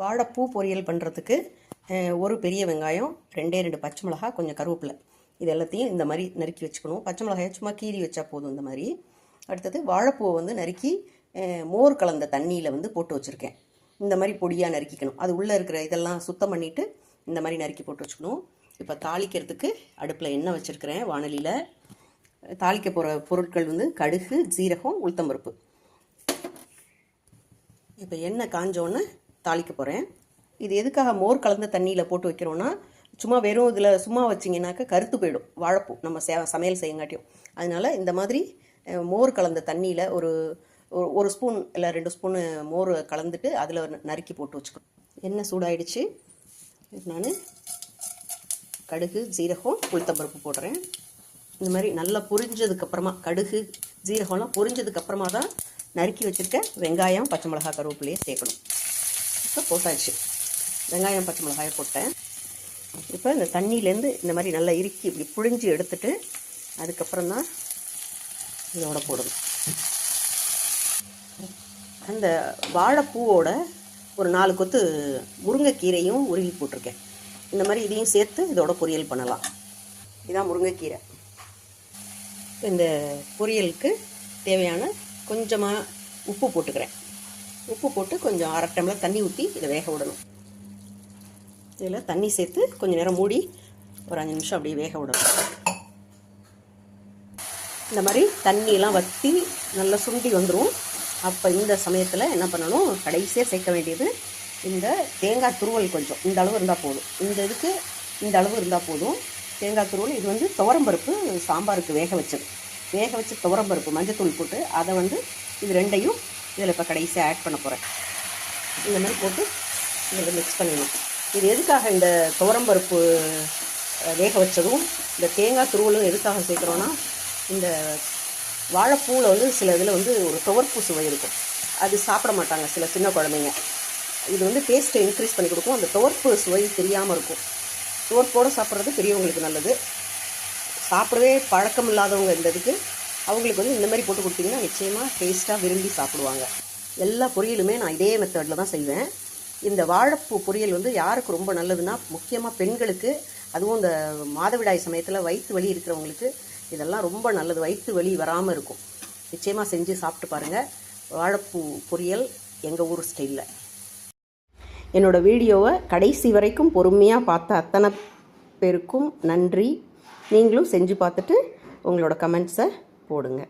வாழைப்பூ பொரியல் பண்ணுறதுக்கு ஒரு பெரிய வெங்காயம் ரெண்டே ரெண்டு பச்சை மிளகாய் கொஞ்சம் கருவேப்பிலை. இது எல்லாத்தையும் இந்த மாதிரி நறுக்கி வச்சுக்கணும். பச்சை மிளகாயை சும்மா கீறி வச்சா போதும் இந்த மாதிரி. அடுத்தது வாழைப்பூவை வந்து நறுக்கி மோர் கலந்த தண்ணியில் வந்து போட்டு வச்சுருக்கேன். இந்த மாதிரி பொடியாக நறுக்கிக்கணும். அது உள்ளே இருக்கிற இதெல்லாம் சுத்தம் பண்ணிவிட்டு இந்த மாதிரி நறுக்கி போட்டு வச்சுக்கணும். இப்போ தாளிக்கிறதுக்கு அடுப்பில் எண்ணெய் வச்சுருக்கிறேன் வானலியில். தாளிக்க போகிற பொருட்கள் வந்து கடுகு ஜீரகம் உளுத்தம்பருப்பு இப்போ எண்ணெய் காஞ்சோன்னே தாளிக்க போகிறேன் இது எதுக்காக மோர் கலந்த தண்ணியில் போட்டு வைக்கிறோன்னா சும்மா வெறும் இதில் சும்மா வச்சிங்கனாக்கா கருத்து போயிடும். வாழைப்பூ நம்ம சே சமையல் செய்யங்காட்டியும். அதனால இந்த மாதிரி மோர் கலந்த தண்ணியில் ஒரு ஒரு- ஒரு ஸ்பூன் இல்லை ரெண்டு ஸ்பூனு மோர் கலந்துட்டு அதில் நறுக்கி போட்டு வச்சுக்கணும். எண்ணெய் சூடாயிடுச்சு. நான் கடுகு ஜீரகம் உளுத்தம்பருப்பு போடுறேன். இந்த மாதிரி நல்லா பொரிஞ்சதுக்கப்புறமா கடுகு ஜீரகம்லாம் பொரிஞ்சதுக்கப்புறமா தான் நறுக்கி வச்சுருக்க வெங்காயம் பச்சை மிளகாய் கருவேப்பிலையே சேர்க்கணும். இப்போ போட்டாச்சு. வெங்காயம் பச்சை மிளகாயை போட்டேன். இப்போ இந்த தண்ணியிலேருந்து இந்த மாதிரி நல்லா இறுக்கி இப்படி புழிஞ்சு எடுத்துட்டு அதுக்கப்புறம் தான் இதோட போடணும். அந்த வாழைப்பூவோட ஒரு நாலு கொத்து முருங்கைக்கீரையும் உருகி போட்டிருக்கேன். இந்த மாதிரி இதையும் சேர்த்து இதோட பொரியல் பண்ணலாம். இதான் முருங்கைக்கீரை. இந்த பொரியலுக்கு தேவையான கொஞ்சமாக உப்பு போட்டுக்கிறேன். உப்பு போட்டு கொஞ்சம் அரை டம்ளர் தண்ணி ஊற்றி இதை வேக விடணும். இதில் தண்ணி சேர்த்து கொஞ்சம் நேரம் மூடி ஒரு அஞ்சு நிமிஷம் அப்படியே வேக விடணும். இந்த மாதிரி தண்ணியெல்லாம் வற்றி நல்லா சுண்டி வந்துடும் அப்போ இந்த சமயத்தில் என்ன பண்ணணும்? கடைசியாக சேர்க்க வேண்டியது இந்த தேங்காய் துருவல் கொஞ்சம். இந்த அளவு இருந்தால் போதும். இந்த இதுக்கு இந்த அளவு இருந்தால் போதும். தேங்காய் துருவல் இது வந்து துவரம்பருப்பு சாம்பாருக்கு வேக வச்சது. வேக வச்சு துவரம்பருப்பு மஞ்சத்தூள் போட்டு அதை வந்து இது ரெண்டையும் இதில் இப்போ கடைசியாக ஆட் பண்ண போகிறேன். இந்த மாதிரி போட்டு இதில் மிக்ஸ் பண்ணிடணும். இது எதுக்காக இந்த துவரம்பருப்பு வேக வச்சதும் இந்த தேங்காய் துருவலும் எதுக்காக சேர்க்குறோன்னா இந்த வாழைப்பூவில் வந்து சில இதில் வந்து ஒரு துவர்ப்பு சுவை இருக்கும். அது சாப்பிட மாட்டாங்க சில சின்ன குழந்தைங்க. இது வந்து டேஸ்ட்டை இன்க்ரீஸ் பண்ணி கொடுக்கும். அந்த துவர்ப்பு சுவை தெரியாமல் இருக்கும். துவர்ப்போடு சாப்பிட்றது பெரியவங்களுக்கு நல்லது. சாப்பிடவே பழக்கம் இல்லாதவங்க இந்த இதுக்கு அவங்களுக்கு வந்து இந்த மாதிரி போட்டு கொடுத்தீங்கன்னா நிச்சயமாக டேஸ்ட்டாக விரும்பி சாப்பிடுவாங்க. எல்லா பொரியலுமே நான் இதே மெத்தடில் தான் செய்வேன். இந்த வாழைப்பூ பொரியல் வந்து யாருக்கு ரொம்ப நல்லதுன்னா முக்கியமாக பெண்களுக்கு அதுவும் இந்த மாதவிடாய் சமயத்தில் வயிற்று வலி இருக்கிறவங்களுக்கு இதெல்லாம் ரொம்ப நல்லது. வயிற்று வலி வராமல் இருக்கும். நிச்சயமாக செஞ்சு சாப்பிட்டு பாருங்கள் வாழைப்பூ பொரியல் எங்கள் ஊர் ஸ்டைலில் என்னோடய வீடியோவை கடைசி வரைக்கும் பொறுமையாக பார்த்த அத்தனை பேருக்கும் நன்றி. நீங்களும் செஞ்சு பார்த்துட்டு உங்களோட கமெண்ட்ஸை போடுங்க.